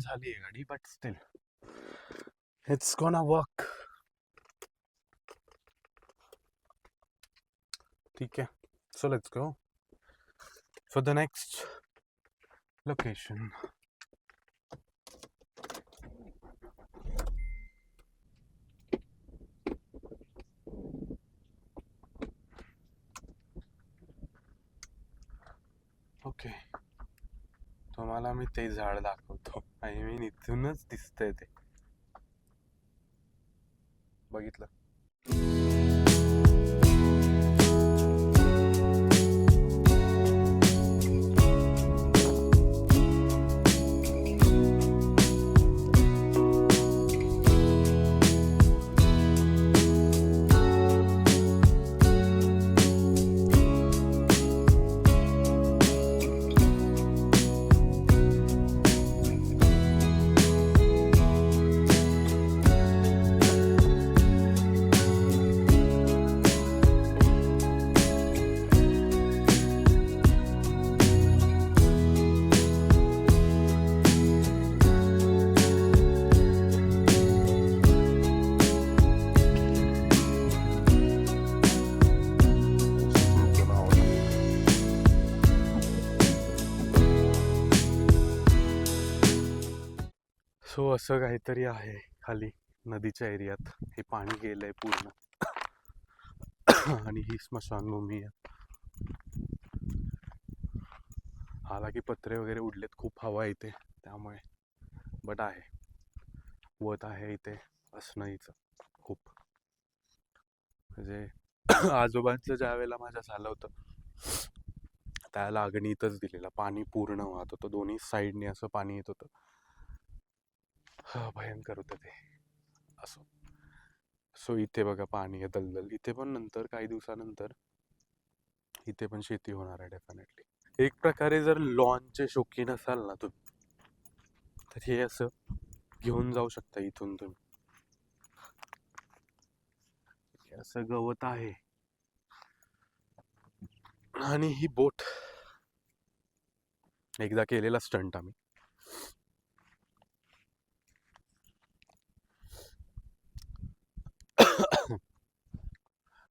झाली आहे गाडी but still it's gonna work ठीक आहे. So let's go for the next location okay तुम्हाला मी ते झाड दाखवतो. आणि मी इथूनच दिसतंय ते बघितलं असं काहीतरी आहे खाली नदीच्या एरियात. हे पाणी गेलंय पूर्ण. आणि ही स्मशानभूमी आहे. हालाकी पत्रे वगैरे उडलेत. खूप हवा इथे. त्यामुळे. बट आहे. वत आहे इथे. असणं हिचं. खूप. म्हणजे आजोबांचं ज्या वेळेला माझ्या झालं होतं त्या लागणीतच दिलेला पाणी पूर्ण वाहत होतं. दोन्ही साईडने असं पाणी येत होतं. भयंकर होतं ते. असो. सो इथे बघा पाणी आहे दलदल. इथे पण नंतर काही दिवसानंतर इथे पण शेती होणार आहे डेफिनेटली एक प्रकारे जर लॉनचे शौकीन असाल ना तुम्ही तर हे असं घेऊन जाऊ शकता इथून तुम्ही. हे असं गवत आहे. आणि ही बोट. एकदा केलेला स्टंट आम्ही.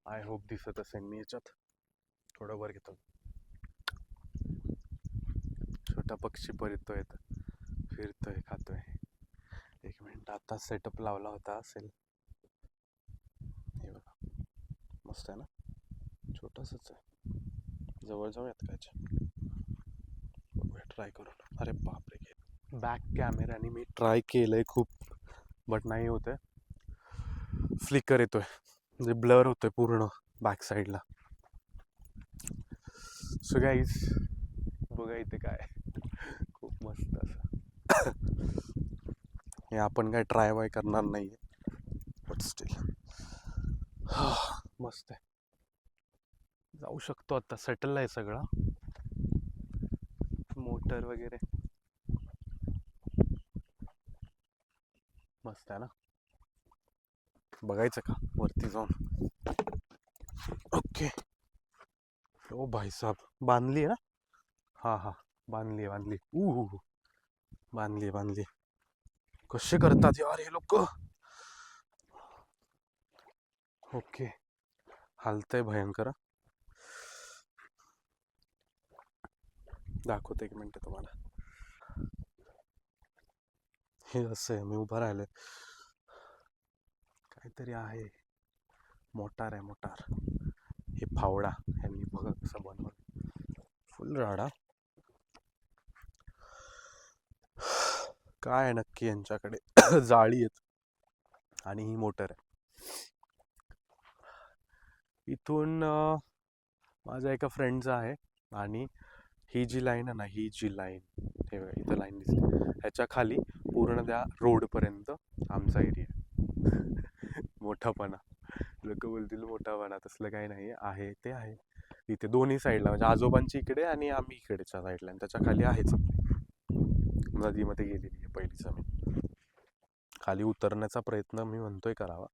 आय होप दिसत असेल मी याच्यात. थोडं वर घेतो. छोटा पक्षी परतो येत फिरतोय खातोय. एक मिनिट आता सेटअप लावला होता असेल. हे बघा. मस्त आहे ना? छोटसच आहे. जवळ जाऊयात का बघूया ट्राय करू. अरे बापरे बॅक कॅमेऱ्याने मी ट्राय केलंय खूप बट नाही होत फ्लिकर येतोय. म्हणजे ब्लर होतोय पूर्ण बॅक साईडला सो गाईज बघा इथे काय. खूप मस्त असं. हे आपण काय ट्राय वाय करणार नाही बट स्टील मस्त आहे. जाऊ शकतो आता. सेटल आहे सगळा. मोटर वगैरे. मस्त आहे ना? बघायचं का? वरती जाऊन. ओके. ओ भाई साहब बांधली आहे ना? हा हा. बांधली आहे बांधली ऊ बांधली आहे, बांधली कसे करतात यार हे लोक? ओके. हालतंय भयंकर दाखवते दाखवतो एक मिनटं तुम्हाला. हे असं आहे मी उभा राहिलोय. काहीतरी आहे. मोटार आहे मोटार. हे फावडा यांनी बघा कसं बनवलं. फुल राडा. काय आहे नक्की यांच्याकडे? जाळी आहेत. आणि ही मोटर आहे. इथून माझ्या एका फ्रेंडचा आहे आणि ही जी लाईन आहे ना ही जी लाईन हे इथं लाईन दिसते. ह्याच्या खाली पूर्ण त्या रोडपर्यंत आमचा एरिया मोठापणा. लोक बोलतील मोठापणा तसलं काही नाही. आहे ते आहे. इथे दोन्ही साईडला म्हणजे आजोबांची इकडे आणि आम्ही इकडेच्या साईडला आणि त्याच्याखाली आहेच नदीमध्ये गेलेली आहे पहिली जमीन. खाली उतरण्याचा प्रयत्न मी म्हणतोय करावा.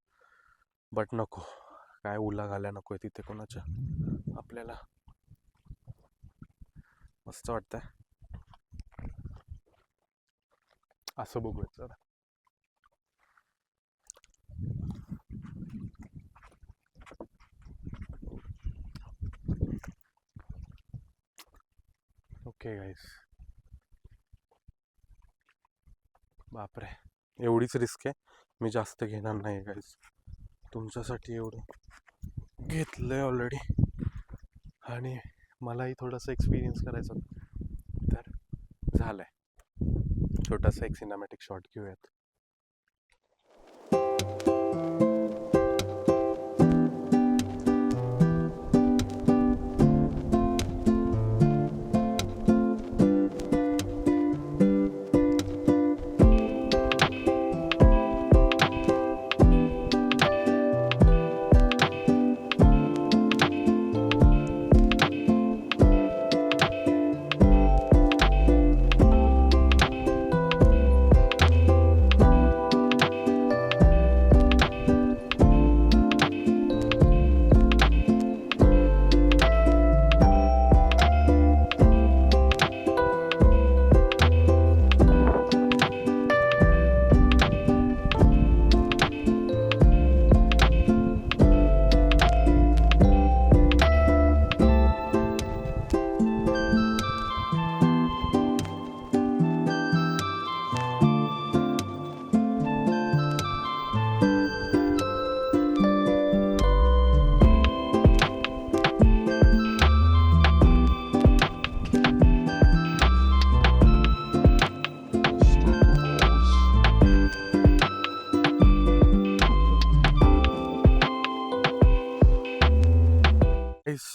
बट नको. काय उला घाल्या नको आहे तिथे कोणाच्या? आपल्याला. मस्त वाटतंय. असं बघूया चला. ओके गाईस बापरे. एवढीच रिस्क आहे? मी जास्त घेणार नाही गाईस तुमच्यासाठी एवढं घेतलं आहे ऑलरेडी आणि मलाही थोडासा एक्सपिरियन्स करायचा तर झालं आहे छोटासा एक सिनेमॅटिक शॉट घेऊयात.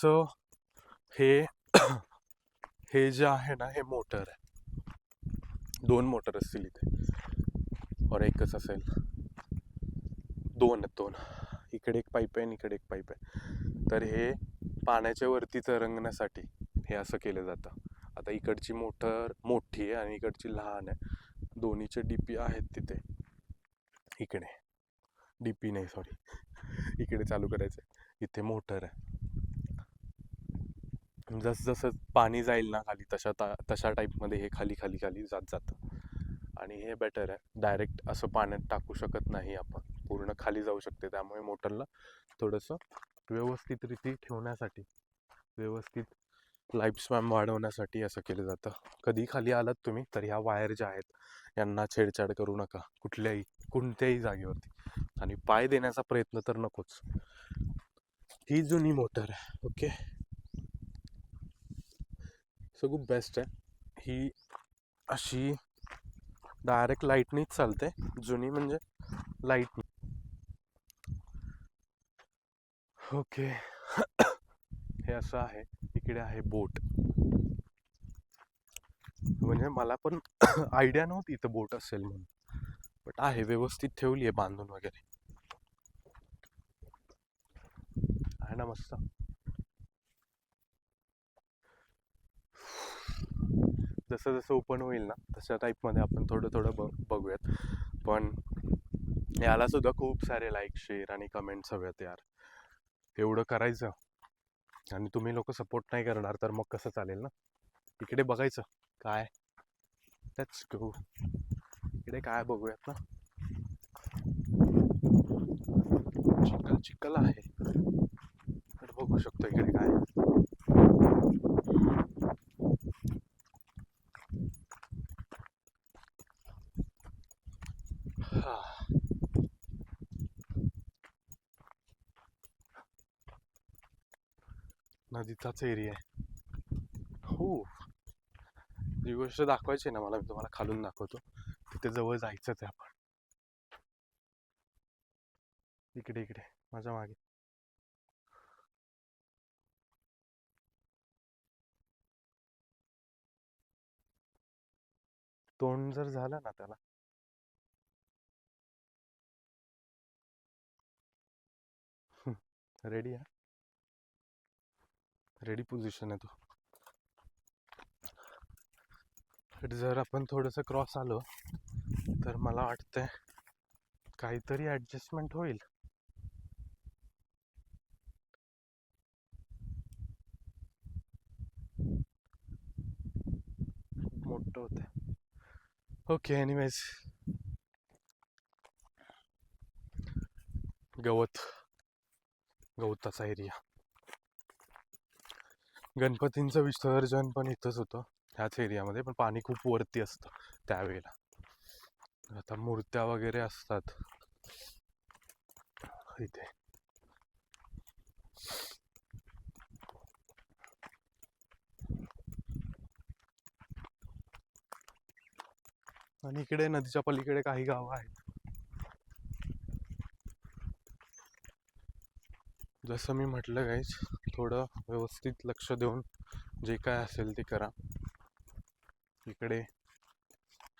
सो हे हे जे आहे ना हे मोटर आहे. दोन मोटर असतील इथे. और एकच असेल. दोन आहेत दोन. इकडे एक पाईप आहे आणि इकडे एक पाईप आहे. तर हे पाण्याच्या वरती तरंगण्यासाठी हे असं केलं जातं. आता इकडची मोटर मोठी आहे आणि इकडची लहान आहे. दोन्हीचे डी पी आहेत तिथे. इकडे. डी पी नाही सॉरी. इकडे चालू करायचं आहे इथे मोटर आहे. जसं जसं पाणी जाईल ना खाली तशा ता तशा टाईपमध्ये हे खाली खाली खाली जात जातं. आणि हे बेटर आहे. डायरेक्ट असं पाण्यात टाकू शकत नाही आपण. पूर्ण खाली जाऊ शकते. त्यामुळे मोटरला थोडंसं व्यवस्थित रीती ठेवण्यासाठी व्यवस्थित लाईफ स्पॅम वाढवण्यासाठी असं केलं जातं. कधी खाली आलात तुम्ही तर ह्या वायर ज्या आहेत यांना छेडछाड करू नका. कुठल्याही कोणत्याही जागेवरती. आणि पाय देण्याचा प्रयत्न तर नकोच. ही जुनी मोटर आहे ओके सगळं बेस्ट आहे. ही अशी डायरेक्ट लाईटनीच चालते. जुनी म्हणजे लाइट ओके हे असं आहे. इकडे आहे बोट म्हणजे मला पण आयडिया नव्हती इथं बोट असेल म्हणून. बट आहे व्यवस्थित ठेवली आहे बांधून वगैरे. आहे ना मस्त? जसं जसं ओपन होईल ना तशा टाईपमध्ये आपण थोडं थोडं बघ बघूयात. पण याला सुद्धा खूप सारे लाईक शेअर आणि कमेंट्स हव्यात यार. एवढं करायचं. आणि तुम्ही लोक सपोर्ट नाही करणार तर मग कसं चालेल ना? इकडे बघायचं काय? लेट्स गो इकडे काय बघूयात ना? चिखल चिखल आहे. तर बघू शकतो इकडे काय. नदीचाच एरिया आहे. हो. जी गोष्ट दाखवायची आहे ना मला मी तुम्हाला खालून दाखवतो. तिथे जवळ जायचंच आहे आपण. इकडे इकडे. माझ्या मागे. तोंड जर झालं ना त्याला. रेडी आहे रेडी पोझिशन आहे तो. जर आपण थोडंसं क्रॉस आलो तर मला वाटतंय काहीतरी ॲडजस्टमेंट होईल. मोठं होतं ओके एनिवेज गवत. गवताचा एरिया गणपतींचं विसर्जन पण इथंच होतं ह्याच एरियामध्ये पण पाणी खूप वरती असतं त्यावेळेला. आता मूर्त्या वगैरे असतात. इथे. आणि इकडे नदीच्या पलीकडे काही गावं आहेत. जसं मी म्हटलं गाईच थोडं व्यवस्थित लक्ष देऊन जे काय असेल ते करा. इकडे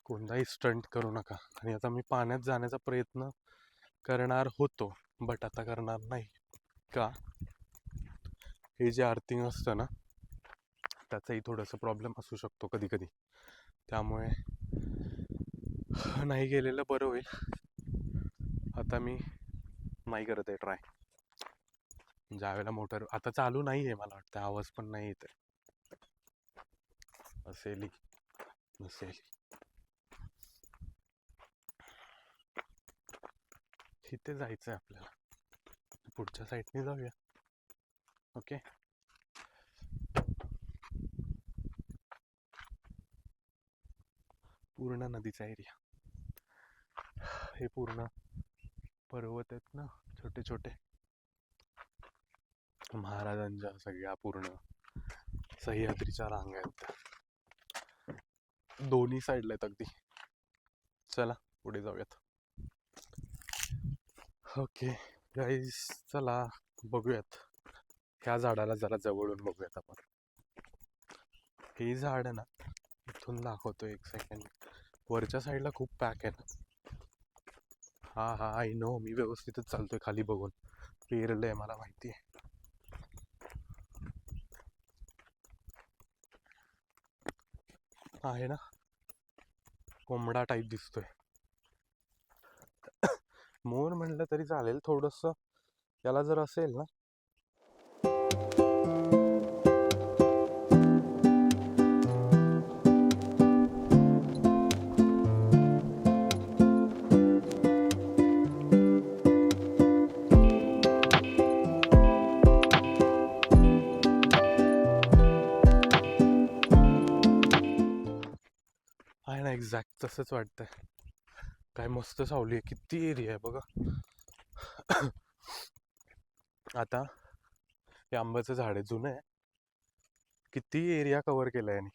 कोणताही स्टंट करू नका. आणि आता मी पाण्यात जाण्याचा प्रयत्न करणार होतो बट आता करणार नाही. का? हे जे आर्थिंग असतं ना त्याचाही थोडंसं प्रॉब्लेम असू शकतो कधी कधी त्यामुळे नाही गेलेलं बरं होईल. आता मी नाही करत आहे ट्राय ज्यावेळेला मोटर. आता चालू नाही आहे मला वाटतं. आवाज पण नाही येत असेली असेल नसेल इथे जायचं आहे आपल्याला. पुढच्या साईडने जाऊया. ओके? पूर्ण नदीचा एरिया. हे पूर्ण पर्वत आहेत ना छोटे छोटे महाराजांच्या सगळ्या पूर्ण सह्याद्रीच्या रांग आहेत दोन्ही साईडला आहेत अगदी. चला पुढे जाऊयात. ओके गाईज चला बघूयात. ह्या झाडाला जरा जवळून बघूयात आपण. हे झाड ना इथून दाखवतो एक सेकंड वरच्या साईडला खूप पॅक आहे ना. हा हा आय नो मी व्यवस्थितच चालतोय खाली बघून. पेरलंय मला माहिती आहे आहे ना? कोंबडा टाईप दिसतोय. मोर म्हणलं तरी चालेल थोडस याला जर असेल ना नाही ना एक्झॅक्ट तसंच वाटतंय. काय मस्त सावली आहे किती एरिया आहे बघा. आता हे आंब्याचं झाड आहे जुनं आहे. किती एरिया कवर केला याने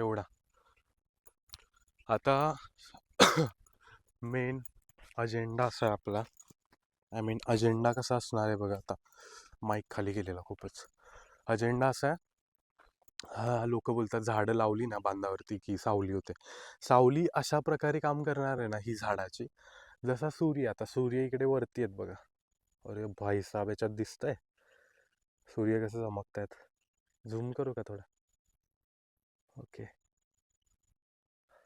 एवढा. आता मेन अजेंडा असा आहे आपला. आय मीन अजेंडा कसा असणार आहे बघा आता. माईक खाली गेलेला खूपच. अजेंडा असा आहे लोक बोलतात झाडं लावली ना बांधावरती की सावली होते. सावली अशा प्रकारे काम करणार आहे ना ही झाडाची. जसा सूर्य आता सूर्य इकडे वरती आहेत बघा. अरे भाई साहेब याच्यात दिसतंय. सूर्य कसं चमकतायत. झूम करू का थोडा? ओके.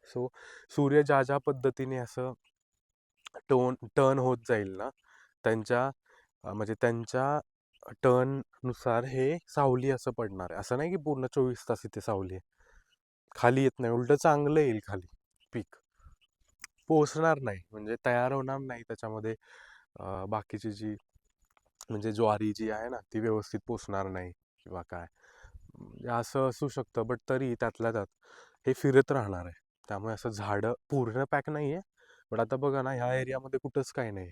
सो सूर्य ज्या ज्या पद्धतीने असं टोन टर्न होत जाईल ना त्यांच्या म्हणजे त्यांच्या टर्ननुसार हे सावली असं पडणार आहे. असं नाही की पूर्ण चोवीस तास इथे सावली आहे. खाली येत नाही. उलट चांगलं येईल खाली पीक. पोचणार नाही. म्हणजे तयार होणार नाही त्याच्यामध्ये. बाकीची जी म्हणजे ज्वारी जी आहे ना ती व्यवस्थित पोचणार नाही किंवा काय. म्हणजे असं असू शकतं बट तरी त्यातल्या त्यात हे फिरत राहणार आहे. त्यामुळे असं झाडं पूर्ण पॅक नाही आहे बट आता बघा ना ह्या एरियामध्ये कुठंच काही नाही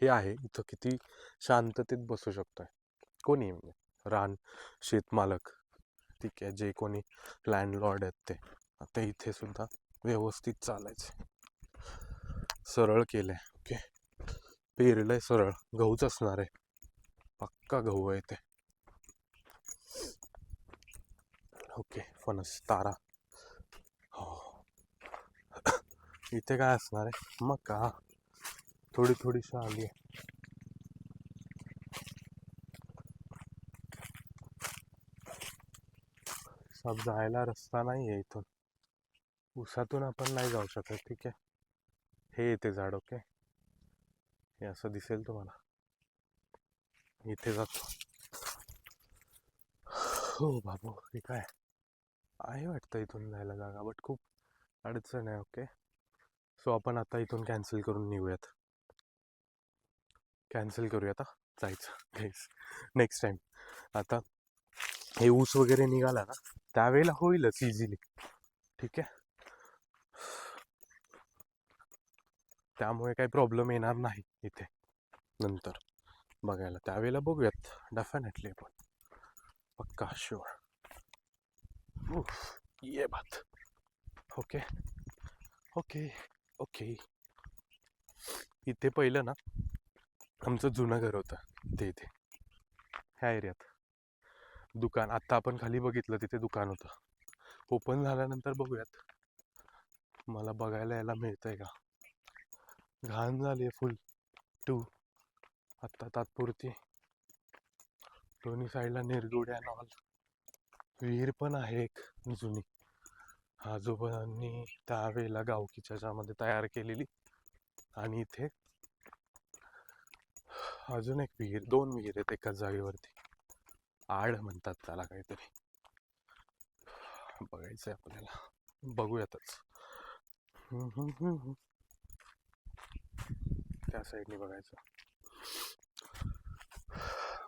हे आहे इथं किती शांततेत बसू शकतोय. कोणी म्हणजे रान शेतमालक ठीक आहे जे कोणी लँडलॉर्ड आहेत ते. आता इथे सुद्धा व्यवस्थित चालायचं. सरळ केलंय ओके. पेरलंय सरळ. गहूच असणार आहे. पक्का गहू आहे ते ओके फणस तारा. हो. इथे काय असणार आहे? मका. का थोडी थोडीशी आली आहे सब जायला रस्ता नाही आहे इथून. उसातून आपण नाही जाऊ शकत, ठीक आहे? हे येते झाड, ओके? हे असं दिसेल तुम्हाला. इथे जातो. हो बाबू, हे काय? आहे वाटतं इथून जायला जागा बट खूप अडचण आहे, ओके? सो आपण आता इथून कॅन्सल करून निघूयात. कॅन्सल करू आता. जायचं. गाईस नेक्स्ट टाईम आता हे ऊस वगैरे निघाला ना त्यावेळेला होईलच इझिली ठीक आहे? त्यामुळे काही प्रॉब्लेम येणार नाही इथे. नंतर. बघायला. त्यावेळेला बघूयात. डेफिनेटली पण पक्का शुअर ये बात. ओके ओके ओके इथे पहिलं ना आमचं जुनं घर होतं ते इथे. ह्या एरियात. दुकान आत्ता आपण खाली बघितलं तिथे दुकान होतं. ओपन झाल्यानंतर बघूयात. मला बघायला यायला मिळतंय का? घाण झाली आहे फुल. टू. आत्ता तात्पुरती. दोन्ही साईडला निरगुड्या नॉल विहीर पण आहे एक जुनी. आजोबांनी त्यावेळेला गावकीच्या ज्यामध्ये तयार केलेली. आणि इथे अजून एक विहीर दोन विहीर आहेत एकाच जागेवरती आड म्हणतात त्याला काहीतरी. बघायचंय आपल्याला. बघूयातच. त्या साईडने बघायचं.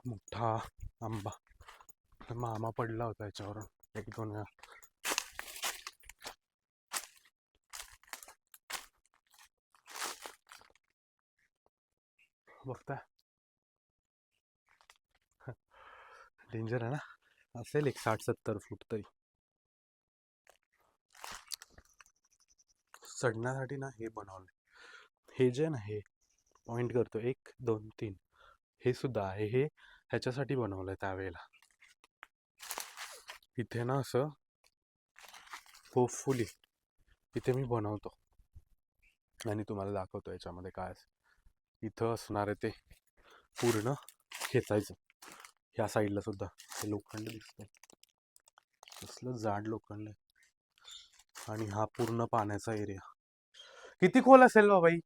मोठा आंबा. मामा पडला होता याच्यावरून. एक दोन वेळा. बघताय? डेंजर आहे ना. असेल एक साठ सत्तर फूट तरी. चढण्यासाठी ना हे बनवलं हे जे ना हे पॉईंट करतो एक दोन तीन. हे सुद्धा आहे. हे ह्याच्यासाठी बनवलंय त्यावेळेला. इथे ना असं होपफुली इथे मी बनवतो. आणि तुम्हाला दाखवतो याच्यामध्ये काय इथं असणार आहे ते पूर्ण खेचायचं. ह्या साईडला सुद्धा. हे लोखंड दिसतंय. कसलं जाड लोखंड आहे. आणि हा पूर्ण पाण्याचा एरिया. किती खोल असेल बाबाई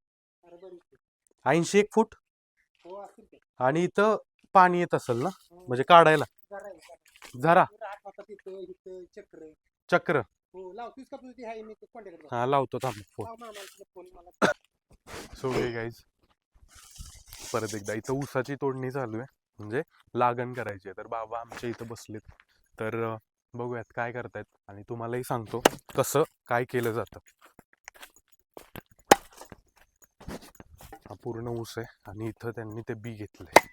ऐंशी एक फूट? आणि इथं पाणी येत असेल ना? म्हणजे काढायला. जरा. चक्र. हा लावतो थांब. फोन. लाव सो गाईज परत एकदा. इथं ऊसाची तोडणी चालू आहे. म्हणजे लागण करायची आहे. तर बाबा आमच्या इथं बसलेत. तर बघूयात काय करतायत आणि तुम्हालाही सांगतो कसं काय केलं जातं. हा पूर्ण ऊस आहे आणि इथं त्यांनी ते बी घेतलंय.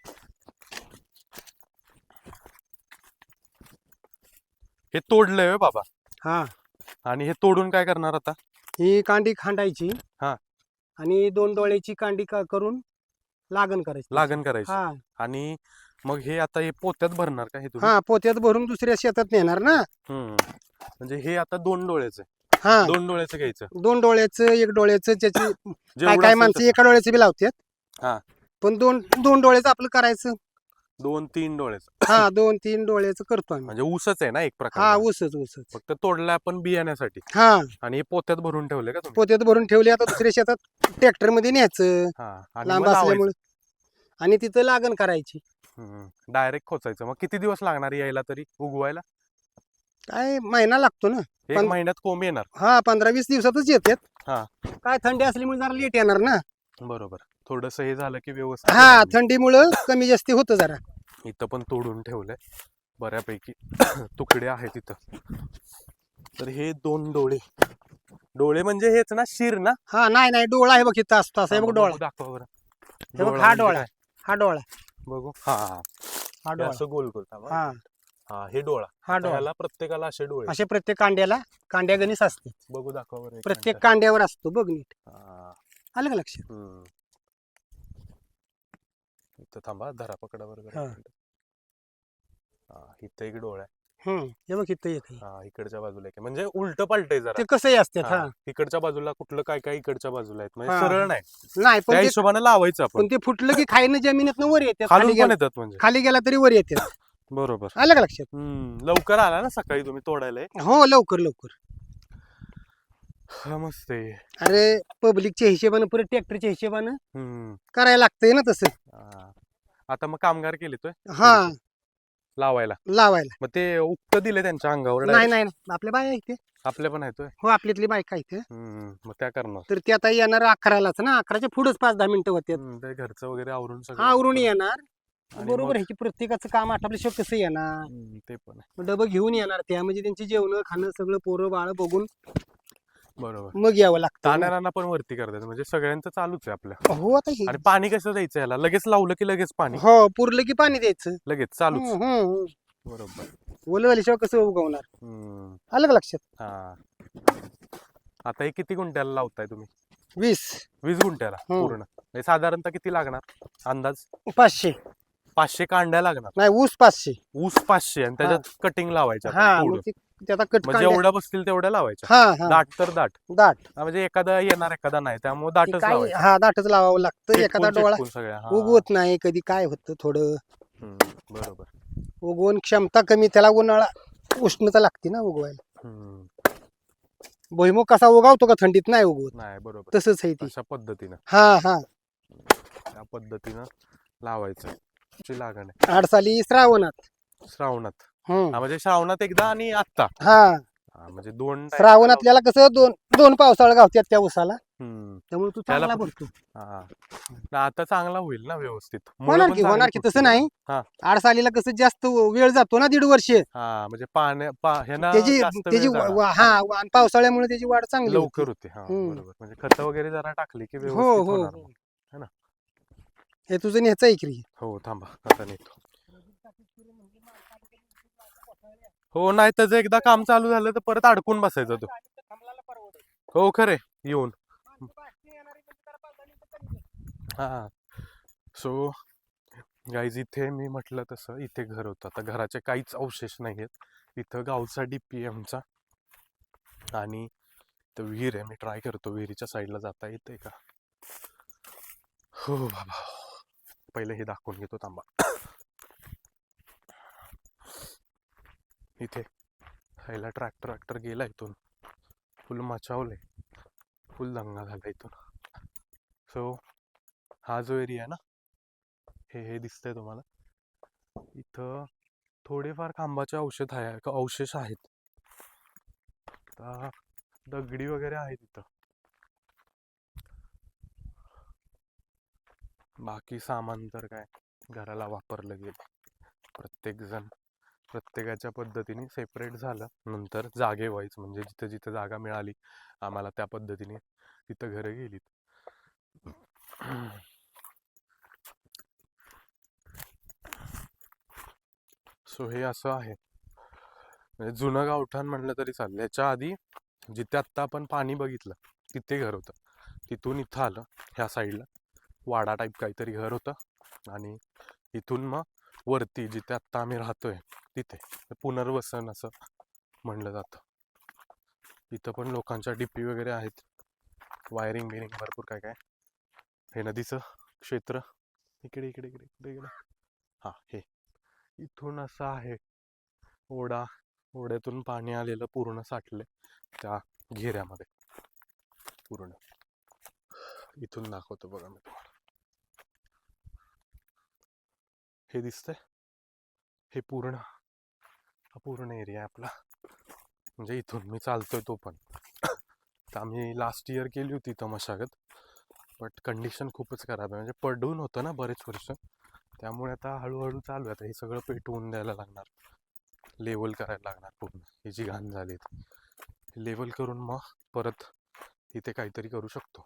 हे तोडलंय होय बाबा. हा. आणि हे तोडून काय करणार आता? ही कांडी खांडायची हा. आणि दोन डोळ्याची कांडी का करून लागण करायची. लागण करायची. हा. आणि मग हे आता हे पोत्यात भरणार का हे तुम्ही? हा पोत्यात भरून दुसऱ्या शेतात नेणार ना. हम्म. म्हणजे हे आता दोन डोळ्याचं आहे. हा. दोन डोळ्याचं घ्यायचं. दोन डोळ्याचं एक डोळ्याचं त्याची काय जेवढं काय असेल माणसं. एका डोळ्याचं बी लावतात हा. पण दोन दोन डोळ्याचं आपलं करायचं. दोन तीन डोळ्याचं हा दोन तीन डोळ्याचं करतो आम्ही. म्हणजे ऊसच आहे ना एक हा प्रकार ऊसच ऊसच. फक्त तोडलाय आपण बियाण्यासाठी. हा. आणि हे पोत्यात भरून ठेवले का तुम्ही? पोत्यात भरून ठेवले आता दुसऱ्या शेतात ट्रॅक्टरमध्ये न्यायचं. हा आणि लांब असल्यामुळे. आणि तिथं लागण करायची. डायरेक्ट खोचायचं. मग किती दिवस लागणार यायला तरी? उगवायला? काय महिना लागतो ना. एक पण- महिन्यात कोंब येणार. हा पंधरा वीस दिवसातच येतात. हा. काय थंडी असल्यामुळे जरा लेट येणार ना. बरोबर. थोडस हे झालं की व्यवस्थित हा. थंडीमुळं कमी जास्ती होतं जरा. इथं पण तोडून ठेवलंय. बऱ्यापैकी तुकडे आहेत इथं. तर हे दोन डोळे. डोळे म्हणजे हेच ना शिर ना? हा नाही नाही डोळा आहे बघ इथं असतो असं आहे बघ डोळा. दाखवा बरं. हे बघ, हा म्हणजे डोळा. काय? हा डोळा. बघू. हा हा हे. डोळा. असं गोल गोल थांबा. हा. हा हे डोळा. हा आता डोळा. ह्याला प्रत्येकाला असे डोळे असे प्रत्येक कांड्याला कांड्या गणिस असते बघू दाखवा बरं एक प्रत्येक मिनिटं. कांड्यावर असतो बघ नीट. हा, आलं का लक्षात? हम्म. इथं थांबा धरा पकडा बरं जरा हा. एक मिनिटं. हा इथं एक डोळा आहे. हम्म हे बघ इथं एक. आहे. हा इकडच्या बाजूला एक आहे. म्हणजे उलट पालट आहे जरा. ते कसंही असतात हा, हा. इकडच्या बाजूला कुठलं काय काय इकडच्या बाजूला आहेत. म्हणजे हा, सरळ. नाही. नाही पण त्या ते हिशोबाने लावायचं आपण. पण ते फुटलं की खायनं जमिनीत वर येते खालून खाली पण गेला येतात म्हणजे. खाली गेला तरी वर येते बरोबर. आलं का लक्षात? हम्म लवकर आला ना सकाळी तुम्ही तोडायला हो लवकर लवकर. हा मस्त आहे. अरे पब्लिकच्या हिशेबानं परत ट्रॅक्टरच्या हिशेबानं हम्म. करायला लागतंय ना तसं. हा. आता मग कामगार केले तो हा. लावायला. लावायला. मग ते उक्त दिले त्यांच्या अंगावर नाही direct? नाही नाही. आपल्या बाया इथे आपले पण आहेत होय? हो आपल्यातली बायका इथे हम्म, मग त्या करणार. तर ते आता येणार अकरालाच ना. अकराच्या पुढेच पाच दहा मिनिटं होते हम्म, ते घरचं वगैरे आवरून सगळं आवरून. येणार. आणि बरोबर ह्याची प्रत्येकाचं काम आटपल्याशिवाय कसं येणार? हम्म, ते पण आहे. डबं घेऊन येणार त्या. म्हणजे त्यांची जेवण खाणं सगळं पोरं बाळ बघून बरोबर. मग यावं लागतं. ताण्यारांना पण वरती करतात म्हणजे सगळ्यांचं चालूच आहे आपल्या हो आता हे- आणि पाणी कसं द्यायचं याला? लगेच लावलं की लगेच पाणी? हो पुरलं की पाणी द्यायचं. लगेच चालूच. बरोबर. ओलं झाल्याशिवाय कसं उगवणार? हम्म, आलं का लक्षात? हा. आता हे किती गुंठ्याला लावताय तुम्ही? वीस. वीस गुंठ्याला हम्म. पूर्ण. म्हणजे साधारणतः किती लागणार? अंदाज? पाचशे. पाचशे कांड्या लागणार. नाही ऊस पाचशे. ऊस पाचशे आणि त्याच्यात कटिंग लावायच्या हा. मग ते आता कट म्हणजे एवढ्या बसतील तेवढ्या लावायच्या. हा हा. दाट तर दाट. दाट. हा, म्हणजे एखादा येणार एखादा नाही. त्यामुळे ते दाटच काय लावायचं. हा दाटच लावावं लागतं. एखादा डोळा सगळ्या. हा. उगवत नाही कधी. काय होतं थोडं? हम्म, बरोबर. उगवून क्षमता कमी त्याला उन्हाळा उष्णता लागते ना उगवायला. हम्म, भुईमुग कसा उगावतो का थंडीत? नाही उगवत. नाही बरोबर. तसंच आहे ती. अशा पद्धतीनं. हा हा. त्या पद्धतीनं लावायचं. ची लागण आहे. आडसाली श्रावणात. श्रावणात. हा, म्हणजे श्रावणात एकदा आणि आत्ता हा हा, म्हणजे दोन time श्रावणातल्याला कसं दोन दोन पावसाळा गावतात त्या उसाला हम्म, त्यामुळे तू त्याला चांगला पण- भरतो हा. ना, आता चांगला होईल ना व्यवस्थित मुळं होणार पण की चांगली होणार की तसं. नाही हा. आडसालीला कसं जास्त वेळ जातो ना दीड वर्ष हा म्हणजे पाण्या पा- ह्यानं त्याची जास्त त्याची. वा- हा वा- आणि पावसाळ्यामुळे त्याची वाढ चांगली लवकर होती. होते हा हम्म. बरोबर म्हणजे खत वगैरे जरा टाकली की हो व्यवस्थित हो होणार हो. है ना? हे तुझं न्यायचं ऐकरी हो थांबा आता नेतो हो नाही तर एकदा काम चालू झालं तर परत अडकून बसायचं तू. हो खरे येऊन. हा. सो गाईज इथे मी म्हटलं तसं इथे घर होतं. आता घराचे काहीच अवशेष नाही आहेत इथं गावचा डीपी आहे आमचा आणि तर विहीर आहे. मी ट्राय करतो. विहिरीच्या साईडला जाता येते का? हो बाबा. पहिले हे दाखवून घेतो. थांबा. इथे. ह्याला ट्रॅक्टर ट्रॅक्टर गेला इथून. फुल मचावले. फुल दंगा झाला इथून. सो हा जो एरिया आहे ना हे हे दिसतंय तुम्हाला. इथं थोडेफार खांबाचे औषध आहे का अवशेष आहेत. आता दगडी वगैरे आहेत इथं. बाकी सामान तर काय घराला वापरलं गेलं. प्रत्येक जण प्रत्येकाच्या पद्धतीने सेपरेट झालं. नंतर जागे वाईज म्हणजे जिथे जिथं जागा मिळाली आम्हाला त्या पद्धतीने तिथं घरं गेलीत. सो हे असं आहे. म्हणजे जुनं गावठाण म्हणलं तरी चालेल. याच्या आधी जिथे आत्ता आपण पाणी बघितलं तिथे घर होतं. तिथून इथं आलं ह्या साईडला वाडा टाईप काहीतरी घर होतं. आणि इथून मग वरती जिथे आत्ता आम्ही राहतोय तिथे. पुनर्वसन असं म्हणलं जातं. इथं पण लोकांच्या डीपी वगैरे आहेत. वायरिंग बिरिंग भरपूर काय काय. हे नदीचं क्षेत्र. इकडे इकडे इकडे इकडे इकडे. हां हे. इथून असं आहे. ओढा. ओढ्यातून पाणी आलेलं पूर्ण साठले त्या घेऱ्यामध्ये. पूर्ण. इथून दाखवतो बघा मी तुम्हाला हे दिसतंय. हे पूर्ण हा पूर्ण एरिया आपला. म्हणजे इथून मी चालतोय तो पण. तर आम्ही लास्ट इयर केली होती इथं मशागत बट कंडिशन खूपच खराब आहे. म्हणजे पडून होतं ना बरेच वर्ष. त्यामुळे आता हळूहळू चालू आहे. आता हे सगळं पेटवून द्यायला लागणार. लेवल करायला लागणार पूर्ण. ही जी घाण झाली लेवल करून मग परत इथे काहीतरी करू शकतो.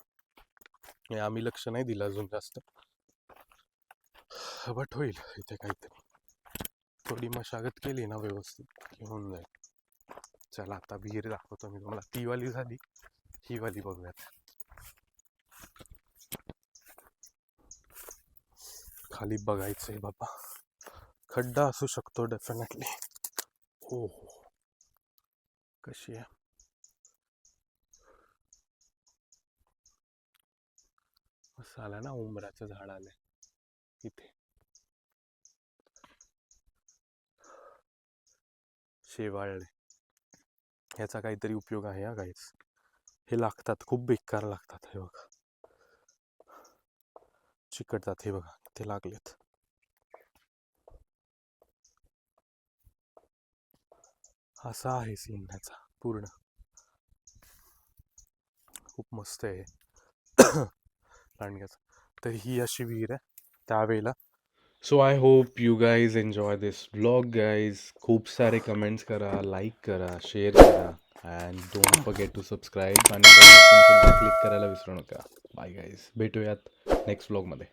हे आम्ही लक्ष नाही दिलं अजून जास्त. बट होईल इथे काहीतरी. थोडी मशागत केली ना व्यवस्थित की होऊन जाईल. चला आता विहीर दाखवतो मी तुम्हाला. ती वाली झाली. ही वाली बघूयात. खाली बघायचंय बाबा. खड्डा असू शकतो डेफिनेटली हो, हो हो कशी आहे? मस्त आलं ना उंबराचं झाड आलंय. इथे. शेवाळले ह्याचा काहीतरी उपयोग आहे हा गाईस हे लागतात खूप बेकार लागतात हे बघा. चिकटतात हे बघा ते लागलेत. असा आहे सीन ह्याचा पूर्ण. खूप मस्त आहे. लांडग्याचा. तर ही अशी विहीर आहे त्यावेळेला so I hope you guys enjoy this blog guys खूप सारे कमेंट्स करा लाईक करा शेअर करा and don't forget to subscribe आणि क्लिक करायला विसरू नका. बाय गाईज भेटूयात नेक्स्ट ब्लॉगमध्ये